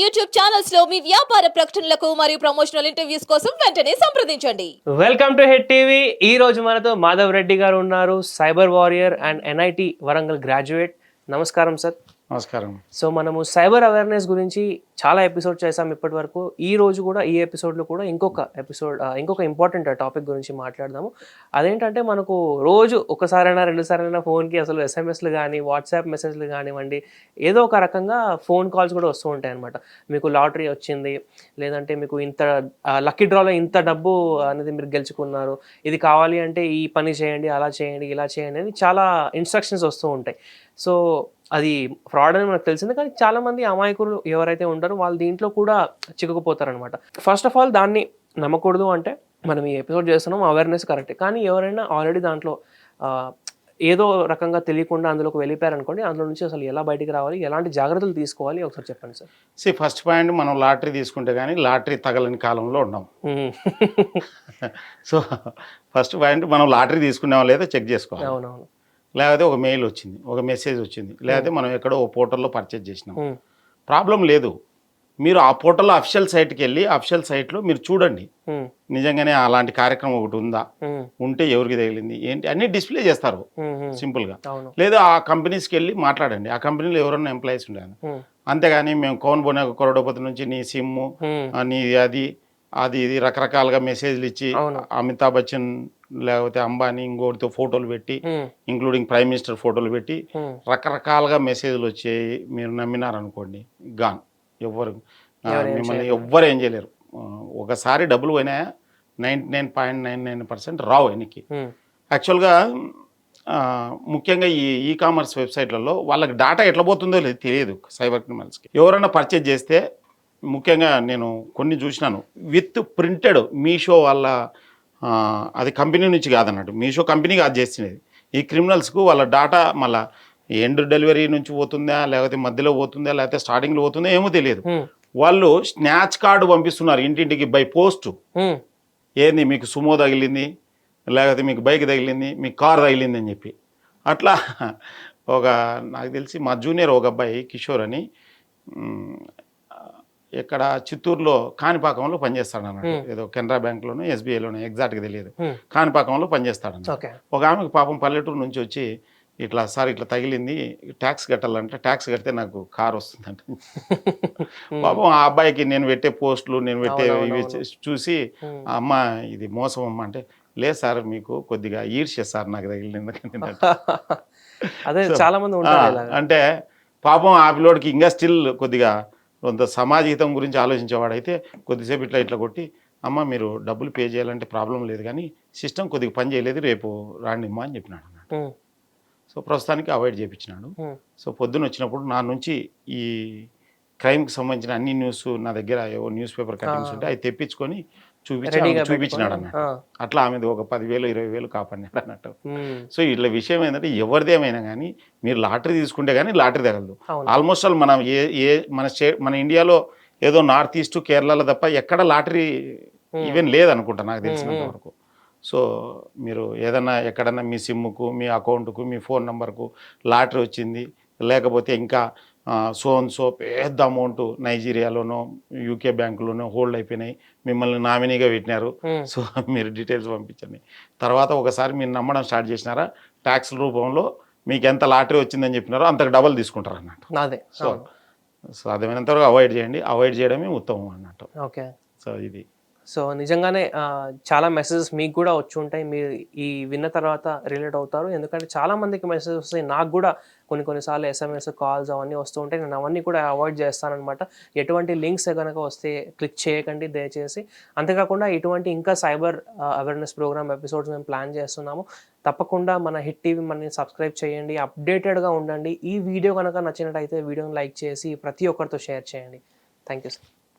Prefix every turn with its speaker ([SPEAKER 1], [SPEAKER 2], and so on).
[SPEAKER 1] YouTube ఛానల్స్లో మీ వ్యాపార ప్రకటనలకు మరియు ప్రమోషనల్ ఇంటర్వ్యూస్ కోసం వెంటనే సంప్రదించండి.
[SPEAKER 2] వెల్కమ్ టు హెడ్ టీవీ ఈ రోజు మనతో మాధవ్ రెడ్డి గారు ఉన్నారు cyber warrior and NIT Warangal graduate నమస్కారం సార్
[SPEAKER 3] నమస్కారం.
[SPEAKER 2] సో మనము సైబర్ అవేర్నెస్ గురించి చాలా ఎపిసోడ్ చేసాం ఇప్పటి వరకు ఈ రోజు కూడా ఈ ఎపిసోడ్లో కూడా ఇంకొక ఎపిసోడ్ ఇంకొక ఇంపార్టెంట్ టాపిక్ గురించి మాట్లాడదాము. అదేంటంటే మనకు రోజు ఒకసారైనా రెండుసారైనా ఫోన్కి అసలు ఎస్ఎంఎస్లు కానీ వాట్సాప్ మెసేజ్లు కానివ్వండి ఏదో ఒక రకంగా ఫోన్ కాల్స్ కూడా వస్తూ ఉంటాయి అనమాట మీకు లాటరీ వచ్చింది లేదంటే మీకు ఇంత లక్కీ డ్రాలో ఇంత డబ్బు అనేది మీరు గెలుచుకున్నారు. ఇది కావాలి అంటే ఈ పని చేయండి అలా చేయండి ఇలా చేయండి అని చాలా ఇన్స్ట్రక్షన్స్ వస్తూ ఉంటాయి. సో అది ఫ్రాడ్ అని మనకు తెలిసింది కానీ చాలా మంది అమాయకులు ఎవరైతే ఉంటారో వాళ్ళు దీంట్లో కూడా చిక్కుకుపోతారనమాట ఫస్ట్ ఆఫ్ ఆల్ దాన్ని నమ్మకూడదు అంటే మనం ఈ ఎపిసోడ్ చేస్తున్నాం అవేర్నెస్ కరెక్ట్ కానీ ఎవరైనా ఆల్రెడీ దాంట్లో ఏదో రకంగా తెలియకుండా అందులోకి వెళ్ళిపోయారనుకోండి అందులో నుంచి అసలు ఎలా బయటికి రావాలి ఎలాంటి జాగ్రత్తలు తీసుకోవాలి ఒకసారి చెప్పండి సార్.
[SPEAKER 3] సి ఫస్ట్ పాయింట్ మనం లాటరీ తీసుకుంటే కానీ లాటరీ తగలని కాలంలో ఉన్నాం. సో ఫస్ట్ పాయింట్ మనం లాటరీ తీసుకున్నామో లేదో చెక్ చేసుకోవాలి.
[SPEAKER 2] అవునవును.
[SPEAKER 3] లేకపోతే ఒక మెయిల్ వచ్చింది ఒక మెసేజ్ వచ్చింది. లేకపోతే మనం ఎక్కడో ఓ పోర్టల్లో పర్చేజ్ చేసినాం. ప్రాబ్లం లేదు. మీరు ఆ పోర్టల్లో అఫిషియల్ సైట్కి వెళ్ళి అఫిషియల్ సైట్లో మీరు చూడండి. నిజంగానే అలాంటి కార్యక్రమం ఒకటి ఉందా? ఉంటే ఎవరికి తగిలింది? ఏంటి? అన్నీ డిస్ప్లే చేస్తారు. సింపుల్గా లేదా ఆ కంపెనీస్కి వెళ్ళి మాట్లాడండి. ఆ కంపెనీలో ఎవరన్నా ఎంప్లాయీస్ ఉండాలి.
[SPEAKER 2] ఉమ్,
[SPEAKER 3] అంతేగాని మేము కౌన్ బోనే కరోడపతి నుంచి నీ సిమ్ము నీ అది అది ఇది రకరకాలుగా మెసేజ్లు ఇచ్చి. అమితాబ్ బచ్చన్ లేకపోతే అంబానీ ఇంకోటితో ఫోటోలు పెట్టి ఇంక్లూడింగ్ ప్రైమ్ మినిస్టర్ ఫోటోలు పెట్టి రకరకాలుగా మెసేజ్లు వచ్చాయి. మీరు నమ్మినారనుకోండి గాన్ ఎవ్వరు మిమ్మల్ని. ఎవ్వరు ఏం చేయలేరు. ఒకసారి డబ్బులు పోయినాయా? Ninety nine point nine nine percent రావు
[SPEAKER 2] ఉమ్,
[SPEAKER 3] యాక్చువల్గా ముఖ్యంగా ఈ ఈ కామర్స్ వెబ్సైట్లలో వాళ్ళకి డాటా ఎట్లా పోతుందో లేదు తెలియదు సైబర్ క్రిమినల్స్కి. ఎవరైనా పర్చేజ్ చేస్తే ముఖ్యంగా నేను కొన్ని చూసినాను. విత్ ప్రింటెడ్ మీషో వాళ్ళ అది కంపెనీ నుంచి కాదన్నట్టు. మీషో కంపెనీ కాదు చేసినది ఈ క్రిమినల్స్కు వాళ్ళ డాటా మళ్ళా ఎండ్ డెలివరీ నుంచి పోతుందా లేకపోతే మధ్యలో పోతుందా లేకపోతే స్టార్టింగ్లో పోతుందా ఏమో తెలియదు. వాళ్ళు స్నాచ్ కార్డు పంపిస్తున్నారు ఇంటింటికి బై పోస్ట్. ఏంది మీకు సుమో తగిలింది లేకపోతే మీకు బైక్ తగిలింది మీకు కార్ తగిలింది అని చెప్పి. అట్లా ఒక నాకు తెలిసి మా జూనియర్ ఒక అబ్బాయి కిషోర్ అని ఇక్కడ చిత్తూరులో కాణిపాకంలో పనిచేస్తాడు అన్నట్టు
[SPEAKER 2] Hmm.
[SPEAKER 3] ఏదో కెనరా బ్యాంక్లోనో ఎస్బీఐలోనో ఎగ్జాక్ట్గా తెలియదు. కాణిపాకంలో పనిచేస్తాడు ఒక ఆమెకు పాపం పల్లెటూరు నుంచి వచ్చి ఇట్లా సార్ ఇట్లా తగిలింది ట్యాక్స్ కట్టాలంటే ట్యాక్స్ కడితే నాకు కార్ వస్తుందంట. పాపం ఆ అబ్బాయికి నేను పెట్టే పోస్టులు నేను పెట్టే ఇవి. చూసి అమ్మ ఇది మోసం అమ్మ అంటే లేదు సార్ మీకు కొద్దిగా ఈర్ష్య సార్ నాకు తగిలింది
[SPEAKER 2] అదే చాలా మంది.
[SPEAKER 3] అంటే పాపం ఆ పిల్లోడికి ఇంకా స్టిల్ కొద్దిగా కొంత సమాజహితం గురించి ఆలోచించేవాడైతే కొద్దిసేపు ఇట్లా ఇట్లా కొట్టి అమ్మ మీరు డబ్బులు పే చేయాలంటే ప్రాబ్లం లేదు కానీ సిస్టమ్ కొద్దిగా పని చేయలేదు రేపు రాండి అమ్మా అని చెప్పినాడు అన్నట్టు
[SPEAKER 2] ఉమ్,
[SPEAKER 3] సో ప్రస్తుతానికి అవాయిడ్ చేయించినాడు సో పొద్దున వచ్చినప్పుడు నా నుంచి ఈ క్రైమ్కి సంబంధించిన అన్ని న్యూస్ నా దగ్గర ఏవో న్యూస్ పేపర్ కటింగ్స్ ఉంటే అవి తెప్పించుకొని చూపించి చూపించినాడు అన్నట్టు. అట్లా ఆమెది ఒక పదివేలు ఇరవై వేలు కాపాడినాడు అన్నట్టు సో ఇట్లా విషయం ఏంటంటే ఎవరిదేమైనా కానీ మీరు లాటరీ తీసుకుంటే కానీ లాటరీ తగలదు. ఆల్మోస్ట్ ఆల్ మనం ఏ ఏ మన స్టే మన ఇండియాలో ఏదో నార్త్ ఈస్ట్ కేరళలో తప్ప ఎక్కడ లాటరీ. ఈవెన్ లేదనుకుంటా నాకు తెలిసినంత. వరకు. సో మీరు ఏదన్నా ఎక్కడన్నా మీ సిమ్కు మీ అకౌంట్కు మీ ఫోన్ నెంబర్కు లాటరీ వచ్చింది లేకపోతే ఇంకా సో అండ్ సో పెద్ద అమౌంట్ నైజీరియాలోనో యూకే బ్యాంకులోనో హోల్డ్ అయిపోయినాయి. మిమ్మల్ని నామినీగా పెట్టినారు. సో మీరు డీటెయిల్స్ పంపించండి. తర్వాత ఒకసారి మీరు నమ్మడం స్టార్ట్ చేసినారా? ట్యాక్స్ రూపంలో మీకు ఎంత లాటరీ వచ్చిందని చెప్పినారో అంతకు డబల్ తీసుకుంటారు అన్నట్టు.
[SPEAKER 2] అదే
[SPEAKER 3] సో. సాధ్యమైనంత వరకు అవాయిడ్ చేయండి. అవాయిడ్ చేయడమే ఉత్తమం అన్నట్టు.
[SPEAKER 2] ఓకే.
[SPEAKER 3] సో ఇది.
[SPEAKER 2] సో నిజంగానే చాలా మెసేజెస్ మీకు కూడా వచ్చి ఉంటాయి. మీరు ఈ విన్న తర్వాత రిలేట్ అవుతారు. ఎందుకంటే చాలా మందికి మెసేజ్ వస్తాయి. నాకు కూడా కొన్ని కొన్నిసార్లు ఎస్ఎంఎస్ కాల్స్ అవన్నీ వస్తూ ఉంటాయి. నేను అవన్నీ కూడా అవాయిడ్ చేస్తానన్నమాట. ఎటువంటి లింక్స్ కనుక వస్తే క్లిక్ చేయకండి దయచేసి. అంతేకాకుండా ఇటువంటి ఇంకా సైబర్ అవేర్నెస్ ప్రోగ్రామ్ ఎపిసోడ్స్ మేము ప్లాన్ చేస్తున్నాము. తప్పకుండా మన హిట్ టీవీ మనని సబ్స్క్రైబ్ చేయండి. అప్డేటెడ్గా ఉండండి. ఈ వీడియో కనుక నచ్చినట్టయితే వీడియోని లైక్ చేసి ప్రతి ఒక్కరితో షేర్ చేయండి. Thank you sir